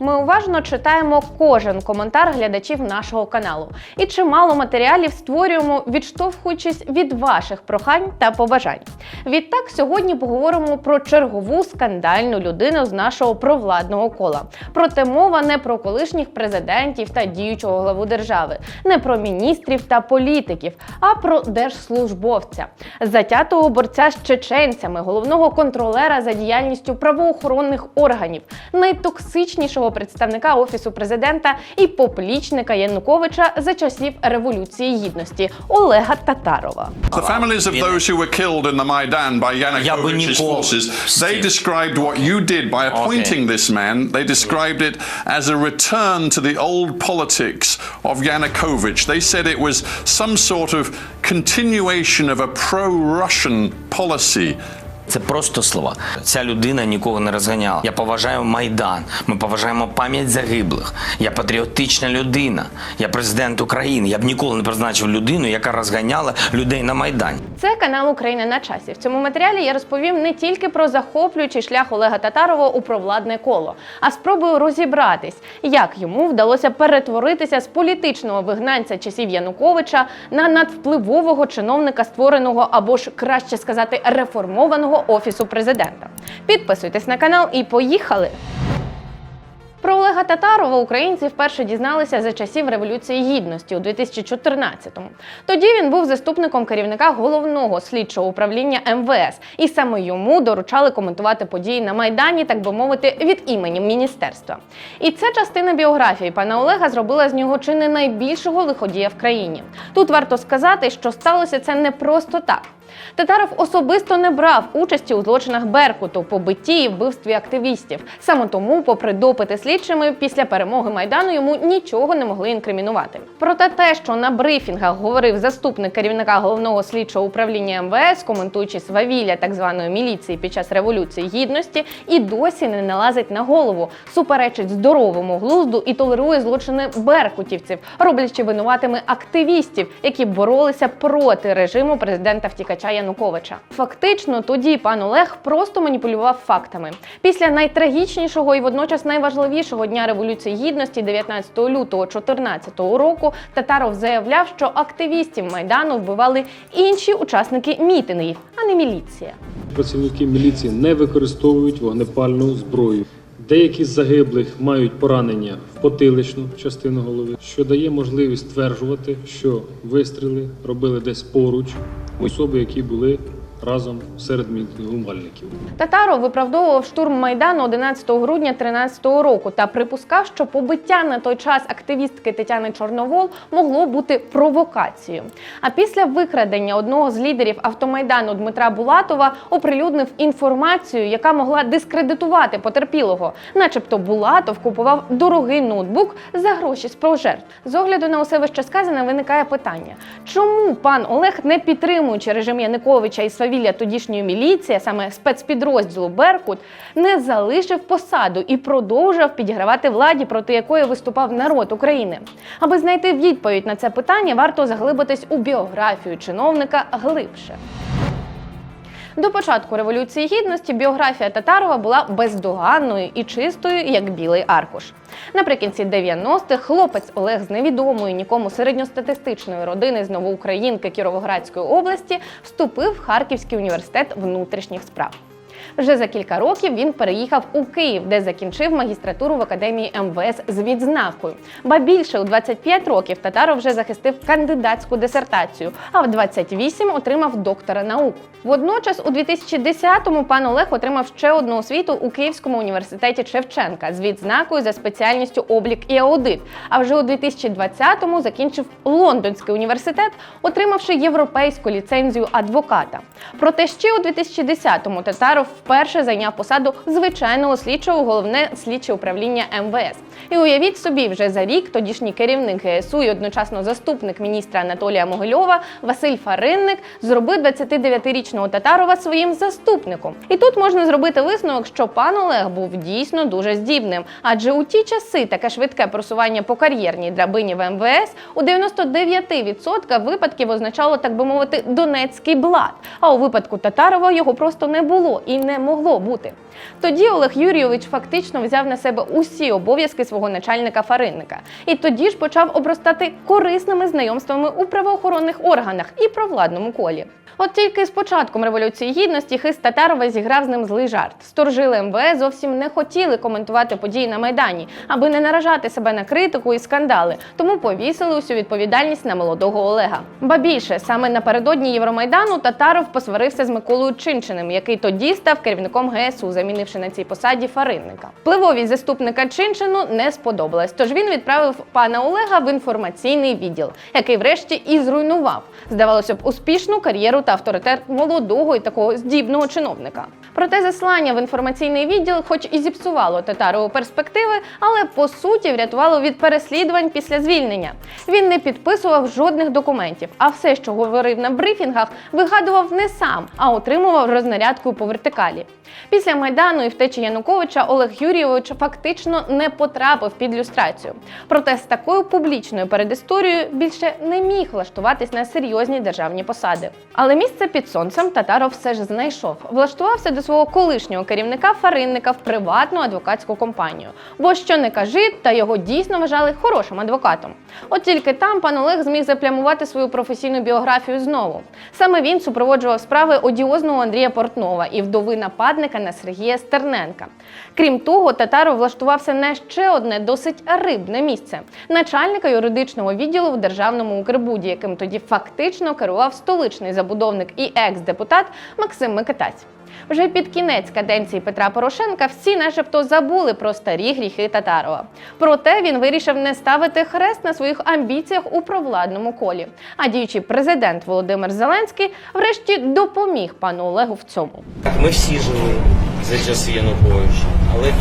Ми уважно читаємо кожен коментар глядачів нашого каналу і чимало матеріалів створюємо, відштовхуючись від ваших прохань та побажань. Відтак, сьогодні поговоримо про чергову скандальну людину з нашого провладного кола. Проте мова не про колишніх президентів та діючого главу держави, не про міністрів та політиків, а про держслужбовця, затятого борця з чеченцями, головного контролера за діяльністю правоохоронних органів, найтоксичнішого представника офісу президента і поплічника Януковича за часів революції гідності Олега Татарова. The families of those who were killed in the Maidan by Я би Yanukovych's ніколи forces, з they цим. described what you did by appointing this man, they described it as a return to the old politics of Yanukovych. They said it was some sort of continuation of a pro-Russian policy. Це просто слова. Ця людина нікого не розганяла. Я поважаю майдан. Ми поважаємо пам'ять загиблих. Я патріотична людина. Я президент України. Я б ніколи не призначив людину, яка розганяла людей на майдані. Це канал Україна на часі. В цьому матеріалі я розповім не тільки про захоплюючий шлях Олега Татарова у провладне коло, а спробую розібратись, як йому вдалося перетворитися з політичного вигнанця часів Януковича на надвпливового чиновника, створеного або ж краще сказати, реформованого офісу президента. Підписуйтесь на канал і поїхали! Про Олега Татарова українці вперше дізналися за часів Революції Гідності у 2014-му. Тоді він був заступником керівника головного слідчого управління МВС, і саме йому доручали коментувати події на Майдані, так би мовити, від імені міністерства. І ця частина біографії пана Олега зробила з нього чи не найбільшого лиходія в країні. Тут варто сказати, що сталося це не просто так. Татаров особисто не брав участі у злочинах Беркуту, побитті і вбивстві активістів. Саме тому, попри допити слідчими, після перемоги майдану йому нічого не могли інкримінувати. Проте те, що на брифінгах говорив заступник керівника головного слідчого управління МВС, коментуючи свавілля так званої міліції під час революції гідності, і досі не налазить на голову, суперечить здоровому глузду і толерує злочини беркутівців, роблячи винуватими активістів, які боролися проти режиму президента втікача Януковича. Фактично, тоді пан Олег просто маніпулював фактами. Після найтрагічнішого і водночас найважливішого дня революції гідності, 19 лютого 2014 року, Татаров заявляв, що активістів майдану вбивали інші учасники мітингів, а не міліція. Працівники міліції не використовують вогнепальну зброю. Деякі з загиблих мають поранення в потиличну частину голови, що дає можливість стверджувати, що вистріли робили десь поруч особи, які були разом серед мітингувальників. Татаров виправдовував штурм майдану 11 грудня 2013 року та припускав, що побиття на той час активістки Тетяни Чорновол могло бути провокацією. А після викрадення одного з лідерів автомайдану Дмитра Булатова оприлюднив інформацію, яка могла дискредитувати потерпілого, начебто Булатов купував дорогий ноутбук за гроші з прожертв. З огляду на усе вище сказане виникає питання: чому пан Олег, не підтримуючи режим Януковича і свавілля тодішньої міліції, саме спецпідрозділу Беркут, не залишив посаду і продовжував підігравати владі, проти якої виступав народ України? Аби знайти відповідь на це питання, варто заглибитись у біографію чиновника глибше. До початку революції гідності біографія Татарова була бездоганною і чистою, як білий аркуш. Наприкінці 90-х хлопець Олег з невідомої нікому середньостатистичної родини з Новоукраїнки Кіровоградської області вступив в Харківський університет внутрішніх справ. Вже за кілька років він переїхав у Київ, де закінчив магістратуру в академії МВС з відзнакою. Ба більше у 25 років Татаров вже захистив кандидатську дисертацію, а в 28 отримав доктора наук. Водночас, у 2010-му пан Олег отримав ще одну освіту у Київському університеті Шевченка з відзнакою за спеціальністю облік і аудит. А вже у 2020-му закінчив Лондонський університет, отримавши європейську ліцензію адвоката. Проте ще у 2010-му Татаров вперше зайняв посаду звичайного слідчого головне слідче управління МВС. І уявіть собі, вже за рік тодішній керівник ГСУ і одночасно заступник міністра Анатолія Могильова Василь Фаринник зробив 29-річного Татарова своїм заступником. І тут можна зробити висновок, що пан Олег був дійсно дуже здібним, адже у ті часи таке швидке просування по кар'єрній драбині в МВС у 99% випадків означало, так би мовити, донецький блат. А у випадку Татарова його просто не було і не могло бути. Тоді Олег Юрійович фактично взяв на себе усі обов'язки свого начальника фаринника, і тоді ж почав обростати корисними знайомствами у правоохоронних органах і провладному колі. От тільки з початком революції гідності хист Татарова зіграв з ним злий жарт. Сторожили МВС зовсім не хотіли коментувати події на майдані, аби не наражати себе на критику і скандали, тому повісили усю відповідальність на молодого Олега. Ба більше саме напередодні Євромайдану Татаров посварився з Миколою Чинчиним, який тоді став керівником ГСУ, замінивши на цій посаді фаринника. Впливовість заступника Чинчину не сподобалась, тож він відправив пана Олега в інформаційний відділ, який врешті і зруйнував, здавалося б, успішну кар'єру та авторитет молодого і такого здібного чиновника. Проте заслання в інформаційний відділ, хоч і зіпсувало Татарову перспективи, але по суті врятувало від переслідувань після звільнення. Він не підписував жодних документів, а все, що говорив на брифінгах, вигадував не сам, а отримував рознарядкою по вертикалі. Після майдану і втечі Януковича Олег Юрійович фактично не потрапив під люстрацію. Проте з такою публічною передісторією більше не міг влаштуватись на серйозні державні посади. Але місце під сонцем Татаров все ж знайшов. Влаштувався до свого колишнього керівника фаринника в приватну адвокатську компанію. Бо що не кажи, та його дійсно вважали хорошим адвокатом. От тільки там пан Олег зміг заплямувати свою професійну біографію знову. Саме він супроводжував справи одіозного Андрія Портнова і вдови нападника на Сергія Стерненка. Крім того, татаро влаштувався на ще одне досить рибне місце начальника юридичного відділу в державному Укрбуді, яким тоді фактично керував столичний забудовник і екс-депутат Максим Микитась. Вже під кінець каденції Петра Порошенка всі начебто забули про старі гріхи Татарова. Проте він вирішив не ставити хрест на своїх амбіціях у провладному колі. А діючий президент Володимир Зеленський врешті допоміг пану Олегу в цьому. Ми всі жили за часів Януковича, але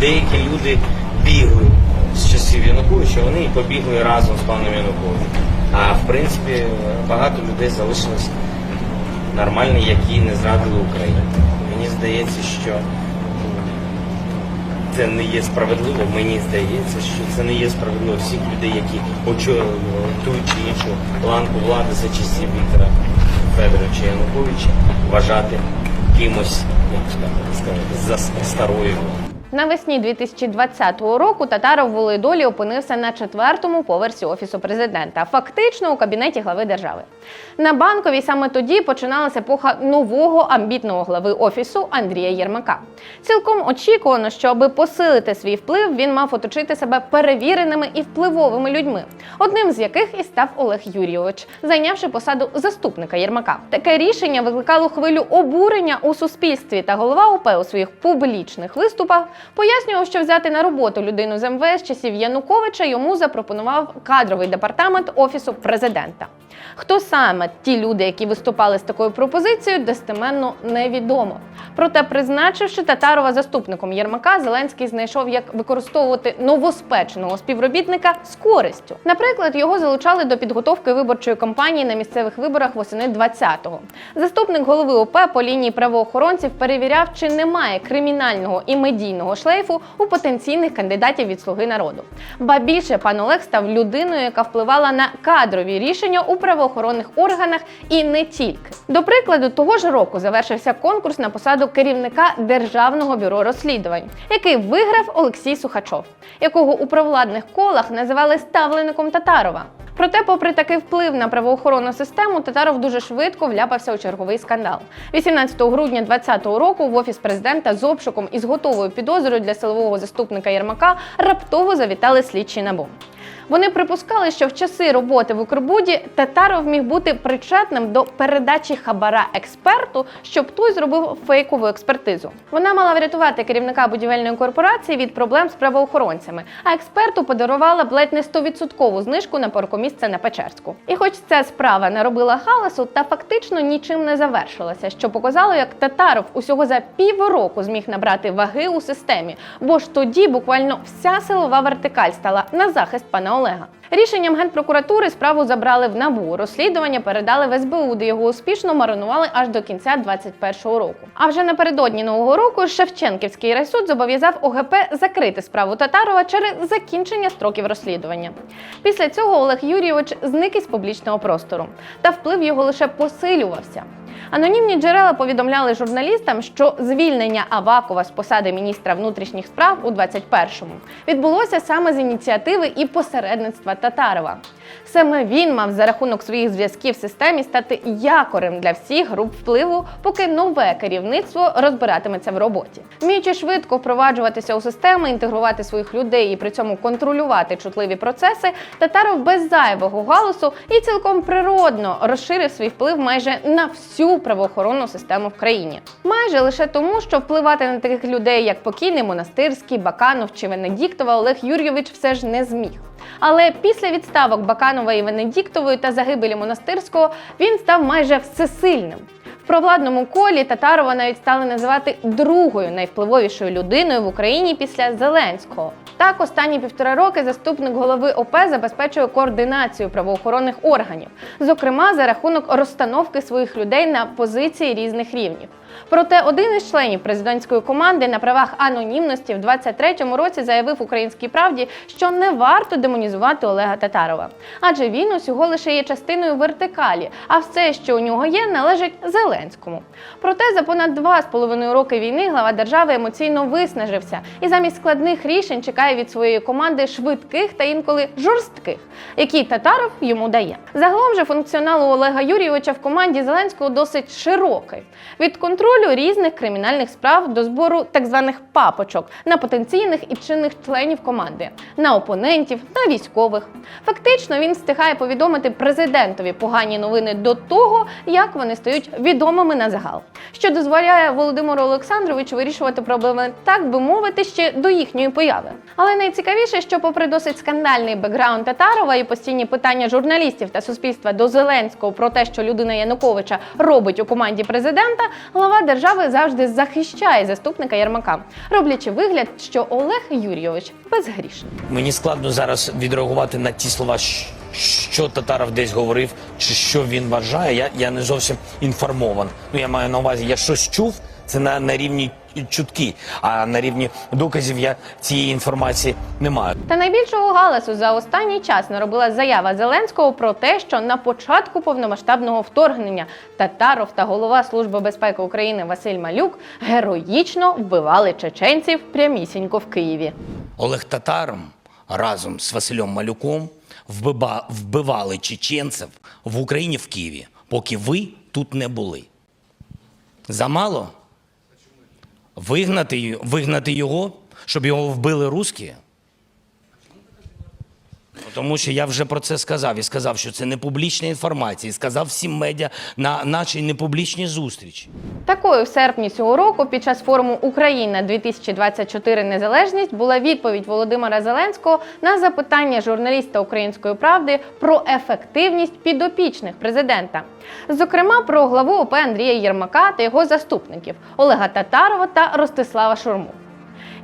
деякі люди бігли з часів Януковича, вони і побігли разом з паном Януковичем. А в принципі багато людей залишилось нормальні, які не зрадили Україну. Мені здається, що це не є справедливо. Мені здається, що це не є справедливо всіх людей, які очолювали ту чи іншу ланку влади за часів Віктора Федоровича Януковича, вважати кимось, як сказати, за старою. Навесні 2020 року Татаров волею долі опинився на четвертому поверсі офісу президента, фактично у кабінеті глави держави. На банковій саме тоді починалася епоха нового амбітного глави офісу Андрія Єрмака. Цілком очікувано, що аби посилити свій вплив, він мав оточити себе перевіреними і впливовими людьми, одним з яких і став Олег Юрійович, зайнявши посаду заступника Єрмака. Таке рішення викликало хвилю обурення у суспільстві, та голова ОП у своїх публічних виступах пояснював, що взяти на роботу людину з МВС часів Януковича йому запропонував кадровий департамент офісу президента. Хто саме ті люди, які виступали з такою пропозицією, достеменно невідомо. Проте, призначивши Татарова заступником Єрмака, Зеленський знайшов, як використовувати новоспеченого співробітника з користю. Наприклад, його залучали до підготовки виборчої кампанії на місцевих виборах восени 20-го. Заступник голови ОП по лінії правоохоронців перевіряв, чи немає кримінального і медійного шлейфу у потенційних кандидатів від слуги народу. Ба більше пан Олег став людиною, яка впливала на кадрові рішення у правоохоронних органах і не тільки. До прикладу, того ж року завершився конкурс на посаду керівника Державного бюро розслідувань, який виграв Олексій Сухачов, якого у провладних колах називали ставлеником Татарова. Проте, попри такий вплив на правоохоронну систему, Татаров дуже швидко вляпався у черговий скандал. 18 грудня 2020 року в офіс президента з обшуком і з готовою підозрою для силового заступника Єрмака раптово завітали слідчі набу. Вони припускали, що в часи роботи в Укрбуді Татаров міг бути причетним до передачі хабара експерту, щоб той зробив фейкову експертизу. Вона мала врятувати керівника будівельної корпорації від проблем з правоохоронцями, а експерту подарувала б ледь не 100% знижку на паркомісце на Печерську. І хоч ця справа не робила галасу, та фактично нічим не завершилася, що показало, як Татаров усього за півроку зміг набрати ваги у системі, бо ж тоді буквально вся силова вертикаль стала на захист пана Олега. Рішенням генпрокуратури справу забрали в набу. Розслідування передали в СБУ, де його успішно маринували аж до кінця 2021 року. А вже напередодні нового року Шевченківський райсуд зобов'язав ОГП закрити справу Татарова через закінчення строків розслідування. Після цього Олег Юрійович зник із публічного простору, та вплив його лише посилювався. Анонімні джерела повідомляли журналістам, що звільнення Авакова з посади міністра внутрішніх справ у 21-му відбулося саме з ініціативи і посередництва Татарова. Саме він мав за рахунок своїх зв'язків в системі стати якорем для всіх груп впливу, поки нове керівництво розбиратиметься в роботі. Вміючи швидко впроваджуватися у системи, інтегрувати своїх людей і при цьому контролювати чутливі процеси, Татаров без зайвого галусу і цілком природно розширив свій вплив майже на всю правоохоронну систему в країні. Майже лише тому, що впливати на таких людей, як покійний монастирський, Баканов чи Венедіктова, Олег Юрійович все ж не зміг. Але після відставок Баканова і Венедіктової та загибелі монастирського він став майже всесильним. В провладному колі Татарова навіть стали називати другою найвпливовішою людиною в Україні після Зеленського. Так, останні півтора роки заступник голови ОП забезпечує координацію правоохоронних органів, зокрема за рахунок розстановки своїх людей на позиції різних рівнів. Проте один із членів президентської команди на правах анонімності в 23-му році заявив українській правді, що не варто демонізувати Олега Татарова, адже він усього лише є частиною вертикалі, а все, що у нього є, належить Зеленському. Проте за понад два з половиною роки війни глава держави емоційно виснажився і замість складних рішень чекає від своєї команди швидких та інколи жорстких, які Татаров йому дає. Загалом же функціонал у Олега Юрійовича в команді Зеленського досить широкий. Від контролю різних кримінальних справ до збору так званих папочок на потенційних і чинних членів команди, на опонентів, на військових. Фактично він встигає повідомити президентові погані новини до того, як вони стають відомими на загал, що дозволяє Володимиру Олександровичу вирішувати проблеми, так би мовити, ще до їхньої появи. Але найцікавіше, що, попри досить скандальний бекграунд Татарова і постійні питання журналістів та суспільства до Зеленського про те, що людина Януковича робить у команді президента, глава держави завжди захищає заступника Ярмака, роблячи вигляд, що Олег Юрійович безгрішний. Мені складно зараз відреагувати на ті слова, що Татаров десь говорив, чи що він вважає. Я, я не зовсім інформован. Ну я маю на увазі, я щось чув. Це на, на рівні чутки, а на рівні доказів я цієї інформації не маю. Та найбільшого галасу за останній час наробила заява Зеленського про те, що на початку повномасштабного вторгнення Татаров та голова Служби безпеки України Василь Малюк героїчно вбивали чеченців прямісінько в Києві. Олег Татаром разом з Василем Малюком вбива, вбивали чеченців в Україні в Києві, поки ви тут не були. Замало? Вигнати, вигнати його, щоб його вбили русські? Тому що я вже про це сказав і сказав, що це не публічна інформація, і сказав всім медіа на нашій непублічній зустрічі. Такою в серпні цього року під час форуму Україна 2024 Незалежність була відповідь Володимира Зеленського на запитання журналіста Української правди про ефективність підопічних президента, зокрема про главу ОП Андрія Єрмака та його заступників Олега Татарова та Ростислава Шурму.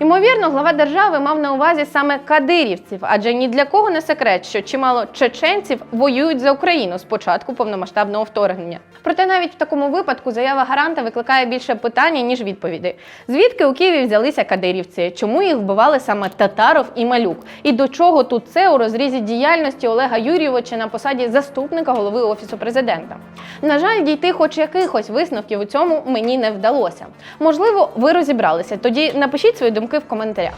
Ймовірно, глава держави мав на увазі саме кадирівців, адже ні для кого не секрет, що чимало чеченців воюють за Україну з початку повномасштабного вторгнення. Проте навіть в такому випадку заява гаранта викликає більше питання ніж відповідей. Звідки у Києві взялися кадирівці? Чому їх вбивали саме Татаров і Малюк? І до чого тут це у розрізі діяльності Олега Юрійовича на посаді заступника голови офісу президента? На жаль, дійти хоч якихось висновків у цьому мені не вдалося. Можливо, ви розібралися. Тоді напишіть свої думки в коментарях.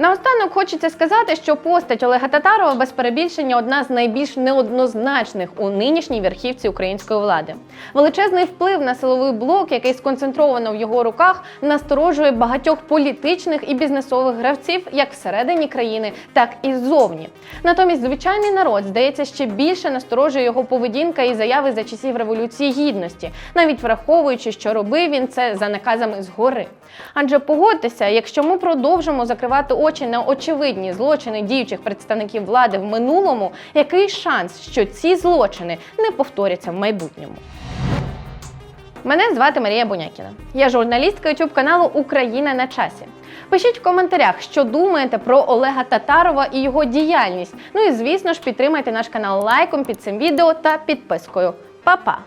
Наостанок хочеться сказати, що постать Олега Татарова без перебільшення одна з найбільш неоднозначних у нинішній верхівці української влади. Величезний вплив на силовий блок, який сконцентровано в його руках, насторожує багатьох політичних і бізнесових гравців як всередині країни, так і ззовні. Натомість звичайний народ здається ще більше насторожує його поведінка і заяви за часів революції гідності, навіть враховуючи, що робив він це за наказами згори. Адже погодьтеся, якщо ми продовжимо закривати очі на очевидні злочини діючих представників влади в минулому, який шанс, що ці злочини не повторяться в майбутньому? Мене звати Марія Бунякіна. Я журналістка youtube каналу Україна на часі. Пишіть в коментарях, що думаєте про Олега Татарова і його діяльність. Ну і звісно ж підтримайте наш канал лайком під цим відео та підпискою. Па-па!